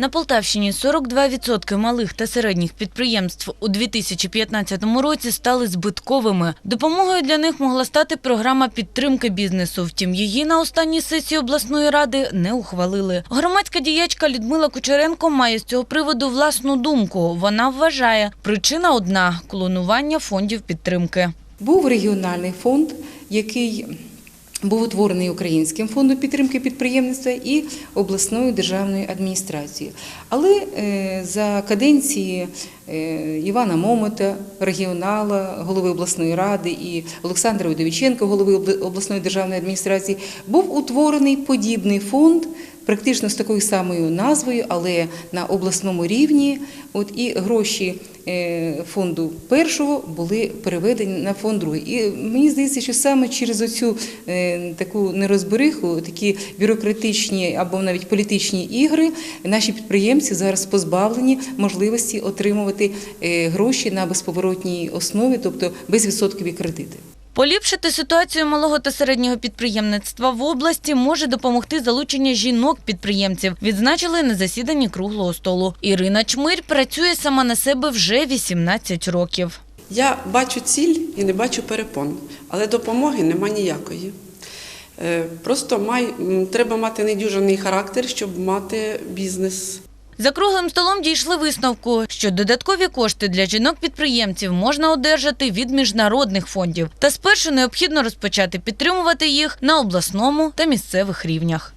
На Полтавщині 42% малих та середніх підприємств у 2015 році стали збитковими. Допомогою для них могла стати програма підтримки бізнесу. Втім, її на останній сесії обласної ради не ухвалили. Громадська діячка Людмила Кучеренко має з цього приводу власну думку. Вона вважає, причина одна клонування фондів підтримки. Був регіональний фонд, який був утворений Українським фондом підтримки підприємництва і обласною державною адміністрацією. Але е, за каденції е, Івана Момота, регіонала, голови обласної ради і Олександра Удовіченка, голови обласної державної адміністрації, був утворений подібний фонд. Практично з такою самою назвою, але на обласному рівні. От і гроші е, фонду першого були переведені на фонд другий. І мені здається, що саме через оцю е, таку нерозбериху, такі бюрократичні або навіть політичні ігри, наші підприємці зараз позбавлені можливості отримувати е, гроші на безповоротній основі, тобто безвідсоткові кредити. Поліпшити ситуацію малого та середнього підприємництва в області може допомогти залучення жінок-підприємців. Відзначили на засіданні круглого столу. Ірина Чмирь працює сама на себе вже 18 років. Я бачу ціль і не бачу перепон, але допомоги нема ніякої. Е, Просто май, треба мати недюжаний характер, щоб мати бізнес. За круглим столом дійшли висновку, що додаткові кошти для жінок-підприємців можна одержати від міжнародних фондів. Та спершу необхідно розпочати підтримувати їх на обласному та місцевих рівнях.